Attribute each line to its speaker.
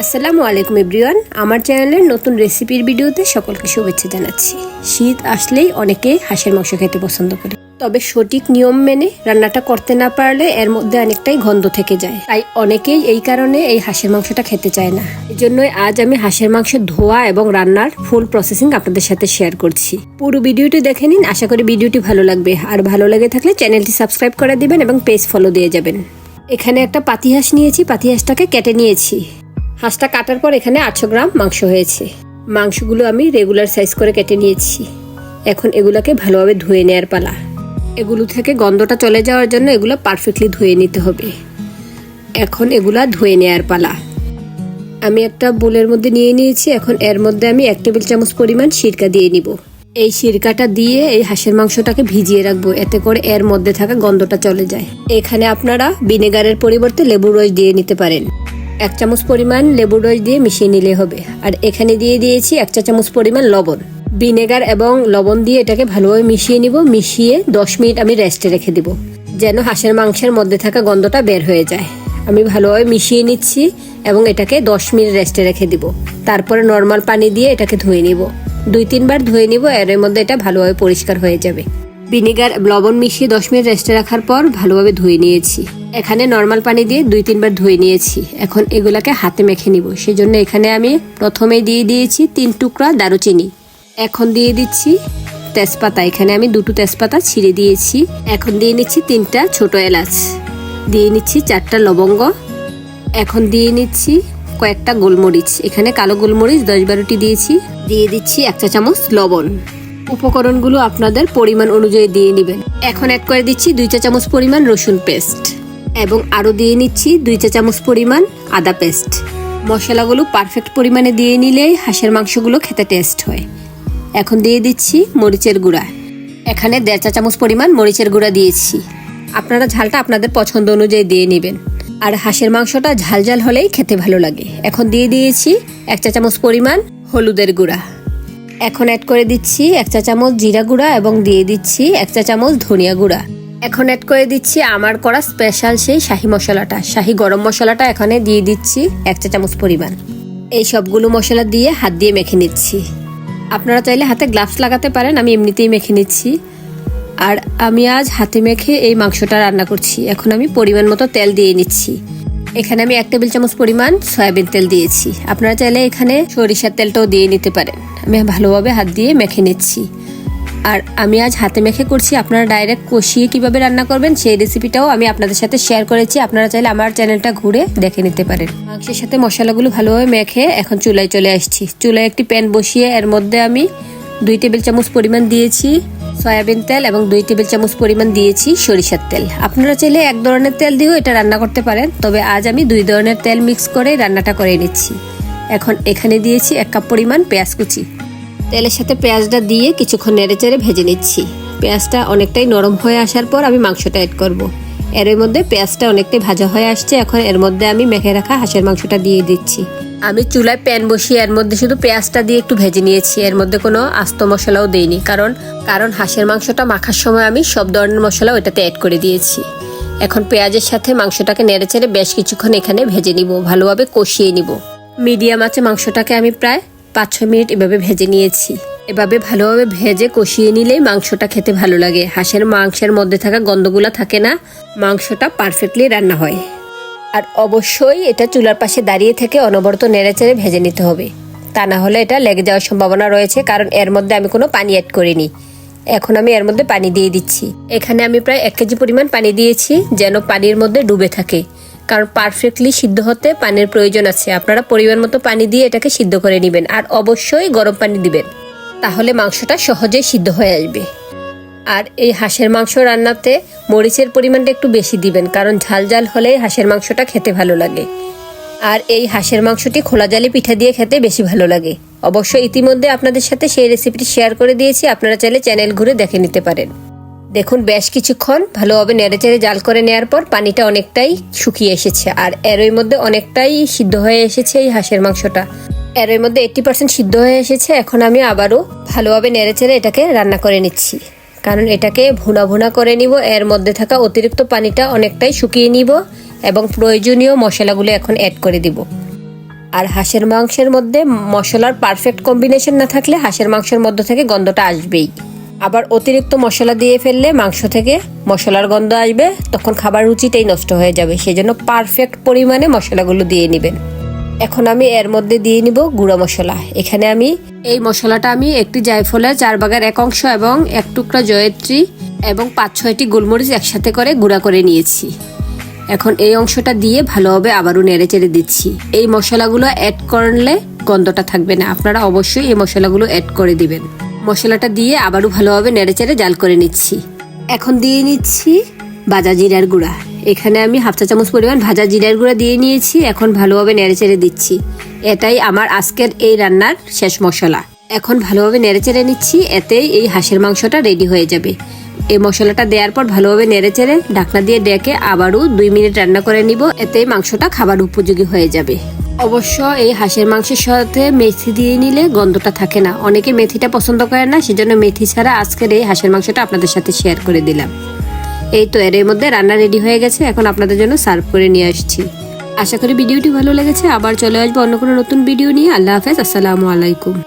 Speaker 1: আসসালামু আলাইকুম এভরিওয়ান। আমার চ্যানেলের নতুন রেসিপির ভিডিওতে সকলকে শুভেচ্ছা জানাচ্ছি। শীত আসলেই অনেকে হাঁসের মাংস খেতে পছন্দ করে। তবে সঠিক নিয়ম মেনে রান্নাটা করতে না পারলে এর মধ্যে অনেকটাই গন্ধ থেকে যায়। তাই অনেকেই এই কারণে এই হাঁসের মাংসটা খেতে চায় না। এই জন্যই আজ আমি হাঁসের মাংস ধোয়া এবং রান্নার ফুল প্রসেসিং আপনাদের সাথে শেয়ার করছি। পুরো ভিডিওটি দেখে নিন, আশা করি ভিডিওটি ভালো লাগবে। আর ভালো লেগে থাকলে চ্যানেলটি সাবস্ক্রাইব করে দিবেন এবং পেজ ফলো দিয়ে যাবেন। এখানে একটা পাতি হাঁস নিয়েছি, পাতি হাঁসটাকে কেটে নিয়েছি। হাঁসটা কাটার পর এখানে আটশো গ্রাম মাংস হয়েছে। মাংসগুলো আমি রেগুলার সাইজ করে কেটে নিয়েছি। এখন এগুলোকে ভালোভাবে ধুয়ে নেওয়ার পালা। এগুলো থেকে গন্ধটা চলে যাওয়ার জন্য এগুলো পারফেক্টলি ধুয়ে নিতে হবে। এখন এগুলা ধুয়ে নেওয়ার পালা। আমি একটা বোলের মধ্যে নিয়ে নিয়েছি। এখন এর মধ্যে আমি এক টেবিল চামচ পরিমাণ সিরকা দিয়ে নিব। এই সিরকাটা দিয়ে এই হাঁসের মাংসটাকে ভিজিয়ে রাখব। এতে করে এর মধ্যে থাকা গন্ধটা চলে যায়। এখানে আপনারা ভিনেগারের পরিবর্তে লেবুর রস দিয়ে নিতে পারেন। এক চামচ পরিমাণ লেবুর রস দিয়ে মিশিয়ে নিলে হবে। আর এখানে দিয়ে দিয়েছি এক চা চামচ পরিমাণ লবণ। ভিনেগার এবং লবণ দিয়ে এটাকে ভালোভাবে মিশিয়ে নিব। মিশিয়ে দশ মিনিট আমি রেস্টে রেখে দিব, যেন হাঁসের মাংসের মধ্যে থাকা গন্ধটা বের হয়ে যায়। আমি ভালোভাবে মিশিয়ে নিচ্ছি এবং এটাকে দশ মিনিট রেস্টে রেখে দিব। তারপরে নর্মাল পানি দিয়ে এটাকে ধুয়ে নিব। দুই তিনবার ধুয়ে নিব, এর মধ্যে এটা ভালোভাবে পরিষ্কার হয়ে যাবে। ভিনেগার, লবণ মিশিয়ে দশ মিনিট রেস্টে রাখার পর ভালোভাবে ধুয়ে নিয়েছি। এখানে নর্মাল পানি দিয়ে দুই, তিনবার ধুয়ে নিয়েছি। এখন এগুলাকে হাতে মেখে নিব। সেজন্য এখানে আমি প্রথমে দিয়ে দিয়েছি তিন টুকরা দারুচিনি। এখন দিয়ে দিচ্ছি তেজপাতা। এখানে আমি দুটো তেজপাতা ছিঁড়ে দিয়েছি। এখন দিয়ে নিচ্ছি তিনটা ছোট এলাচ। দিয়ে নিচ্ছি চারটা লবঙ্গ। এখন দিয়ে নিচ্ছি কয়েকটা গোলমরিচ। এখানে কালো গোলমরিচ দশ বারোটি দিয়েছি। দিয়ে দিচ্ছি এক চা চামচ লবণ। উপকরণগুলো আপনাদের পরিমাণ অনুযায়ী দিয়ে নেবেন। এখন অ্যাড করে দিচ্ছি দুই চা চামচ পরিমাণ রসুন পেস্ট এবং আরও দিয়ে নিচ্ছি দুই চা চামচ পরিমাণ আদা পেস্ট মশলাগুলো পারফেক্ট পরিমাণে দিয়ে নিলেই হাঁসের মাংসগুলো খেতে টেস্ট হয়। এখন দিয়ে দিচ্ছি মরিচের গুঁড়া। এখানে দেড় চা চামচ পরিমাণ মরিচের গুঁড়া দিয়েছি। আপনারা ঝালটা আপনাদের পছন্দ অনুযায়ী দিয়ে নেবেন। আর হাঁসের মাংসটা ঝাল ঝাল হলেই খেতে ভালো লাগে। এখন দিয়ে দিয়েছি এক চা চামচ পরিমাণ হলুদের গুঁড়া। এখন অ্যাড করে দিচ্ছি এক চা চামচ জিরা গুঁড়া এবং দিয়ে দিচ্ছি এক চা চামচ ধনিয়া গুঁড়া। এখন অ্যাড করে দিচ্ছি আমার করা স্পেশাল সেই শাহি মশলাটা। শাহি গরম মশলাটা এখানে দিয়ে দিচ্ছি এক চা চামচ পরিমাণ। এই সবগুলো মশলা দিয়ে হাত দিয়ে মেখে নিচ্ছি। আপনারা চাইলে হাতে গ্লাভস লাগাতে পারেন, আমি এমনিতেই মেখে নিচ্ছি। আর আমি আজ হাতে মেখে এই মাংসটা রান্না করছি। এখন আমি পরিমাণ মতো তেল দিয়ে নিচ্ছি। এখানে আমি এক টেবিল চামচ পরিমাণ সয়াবিন তেল দিয়েছি। আপনারা চাইলে এখানে সরিষার তেলটাও দিয়ে নিতে পারেন। আমি ভালোভাবে হাত দিয়ে মেখে নিচ্ছি। আর আমি আজ হাতে মেখে করছি, আপনারা ডাইরেক্ট কষিয়ে কীভাবে রান্না করবেন সেই রেসিপিটাও আমি আপনাদের সাথে শেয়ার করেছি। আপনারা চাইলে আমার চ্যানেলটা ঘুরে দেখে নিতে পারেন। মাংসের সাথে মশলাগুলো ভালোভাবে মেখে এখন চুলায় চলে আসছি। চুলায় একটি প্যান বসিয়ে এর মধ্যে আমি দুই টেবিল চামচ পরিমাণ দিয়েছি সয়াবিন তেল এবং দুই টেবিল চামচ পরিমাণ দিয়েছি সরিষার তেল। আপনারা চাইলে এক ধরনের তেল দিয়েও এটা রান্না করতে পারেন, তবে আজ আমি দুই ধরনের তেল মিক্স করে রান্নাটা করে নিচ্ছি। এখন এখানে দিয়েছি এক কাপ পরিমাণ পেঁয়াজ কুচি। তেলের সাথে পেঁয়াজটা দিয়ে কিছুক্ষণ নেড়ে চেড়ে ভেজে নিচ্ছি। পেঁয়াজটা অনেকটাই নরম হয়ে আসার পর আমি মাংসটা অ্যাড করব। এর মধ্যে পেঁয়াজটা অনেকটাই ভাজা হয়ে আসছে, এখন এর মধ্যে আমি মেখে রাখা হাঁসের মাংসটা দিয়ে দিচ্ছি। আমি চুলায় প্যান বসিয়ে এর মধ্যে শুধু পেঁয়াজটা দিয়ে একটু ভেজে নিয়েছি, এর মধ্যে কোনো আস্ত মশলাও দেইনি। কারণ কারণ হাঁসের মাংসটা মাখার সময় আমি সব ধরনের মশলা ওটাতে অ্যাড করে দিয়েছি। এখন পেঁয়াজের সাথে মাংসটাকে নেড়ে চেড়ে বেশ কিছুক্ষণ এখানে ভেজে নিব, ভালোভাবে কষিয়ে নিব। মিডিয়াম আছে মাংসটাকে আমি প্রায় পাঁচ ছ মিনিট এভাবে ভেজে নিয়েছি। এভাবে ভালোভাবে ভেজে কষিয়ে নিলেই মাংসটা খেতে ভালো লাগে। হাঁসের মাংসের মধ্যে থাকা গন্ধগুলা থাকে না। মাংসটা পারফেক্টলি রান্না হয়। আর অবশ্যই এটা চুলার পাশে দাঁড়িয়ে থেকে অনবরত নেড়েচেড়ে ভেজে নিতে হবে। তা না হলে এটা লেগে যাওয়ার সম্ভাবনা রয়েছে, কারণ এর মধ্যে আমি কোনো পানি অ্যাড করিনি। এখন আমি এর মধ্যে পানি দিয়ে দিচ্ছি। এখানে আমি প্রায় এক কেজি পরিমাণ পানি দিয়েছি, যেন পানির মধ্যে ডুবে থাকে। কারণ পারফেক্টলি সিদ্ধ হতে পানির প্রয়োজন আছে। আপনারা পরিমাণ মতো পানি দিয়ে এটাকে সিদ্ধ করে নেবেন আর অবশ্যই গরম পানি দিবেন। তাহলে মাংসটা সহজেই সিদ্ধ হয়ে আসবে। আর এই হাঁসের মাংস রান্নাতে মরিচের পরিমাণটা একটু বেশি দিবেন, কারণ ঝাল ঝাল হলে হাঁসের মাংসটা খেতে ভালো লাগে। আর এই হাঁসের মাংসটি খোলা জালি পিঠা দিয়ে খেতে বেশি ভালো লাগে। অবশ্য ইতিমধ্যে আপনাদের সাথে সেই রেসিপিটি শেয়ার করে দিয়েছি, আপনারা চাইলে চ্যানেল ঘুরে দেখে নিতে পারেন। দেখুন, বেশ কিছুক্ষণ ভালোভাবে নেড়েচেড়ে জাল করে নেওয়ার পর পানিটা অনেকটাই শুকিয়ে এসেছে আর এরই মধ্যে অনেকটাই সিদ্ধ হয়ে এসেছে এই হাঁসের মাংসটা। এরই মধ্যে এইটটি পার্সেন্ট সিদ্ধ হয়ে এসেছে, এখন আমি আবারও ভালোভাবে নেড়েচেড়ে এটাকে রান্না করে নিচ্ছি। কারণ এটাকে ভুনা ভুনা করে নিব, এর মধ্যে থাকা অতিরিক্ত পানিটা অনেকটাই শুকিয়ে নিব এবং প্রয়োজনীয় মশলাগুলো এখন অ্যাড করে দিব। আর হাঁসের মাংসের মধ্যে মশলার পারফেক্ট কম্বিনেশন না থাকলে হাঁসের মাংসের মধ্যে থেকে গন্ধটা আসবেই। আবার অতিরিক্ত মশলা দিয়ে ফেললে মাংস থেকে মশলার গন্ধ আসবে, তখন খাবার রুচিটাই নষ্ট হয়ে যাবে। সেজন্য পারফেক্ট পরিমাণে মশলাগুলো দিয়ে নেবেন। এখন আমি এর মধ্যে দিয়ে নিব গুঁড়ো মশলা। এখানে আমি এই মশলাটা আমি একটি জায়ফলের চার বাগার এক অংশ এবং এক টুকরা জয়ত্রী এবং পাঁচ ছয়টি গোলমরিচ একসাথে করে গুঁড়া করে নিয়েছি। এখন এই অংশটা দিয়ে ভালোভাবে আবারও নেড়ে চেড়ে দিচ্ছি। এই মশলাগুলো অ্যাড করলে গন্ধটা থাকবে না। আপনারা অবশ্যই এই মশলাগুলো অ্যাড করে দিবেন। মশলাটা দিয়ে আবারও ভালোভাবে নেড়েচেড়ে জাল করে নিচ্ছি। এখন দিয়ে নিচ্ছি ভাজা জিরার গুঁড়া। এখানে আমি হাফ চা চামচ পরিমাণ ভাজা জিরার গুঁড়া দিয়ে নিয়েছি, এখন ভালোভাবে নেড়ে চেড়ে দিচ্ছি। এটাই আমার আজকের এই রান্নার শেষ মশলা। এখন ভালোভাবে নেড়ে চেড়ে নিচ্ছি, এতেই এই হাঁসের মাংসটা রেডি হয়ে যাবে। এই মশলাটা দেওয়ার পর ভালোভাবে নেড়ে চেড়ে ঢাকনা দিয়ে ডেকে আবারও দুই মিনিট রান্না করে নিব, এতেই মাংসটা খাবার উপযোগী হয়ে যাবে। অবশ্য এই হাঁসের মাংসের সাথে মেথি দিয়ে নিলে গন্ধটা থাকে না। অনেকে মেথিটা পছন্দ করে না, সেজন্য মেথি ছাড়া আজকের এই হাঁসের মাংসটা আপনাদের সাথে শেয়ার করে দিলাম। এই তো এর মধ্যে রান্না রেডি হয়ে গেছে, এখন আপনাদের জন্য সার্ভ করে নিয়ে আসছি। আশা করি ভিডিওটি ভালো লেগেছে, আবার চলে আসব অন্য কোনো নতুন ভিডিও নিয়ে। আল্লাহ হাফেজ, আসসালামু আলাইকুম।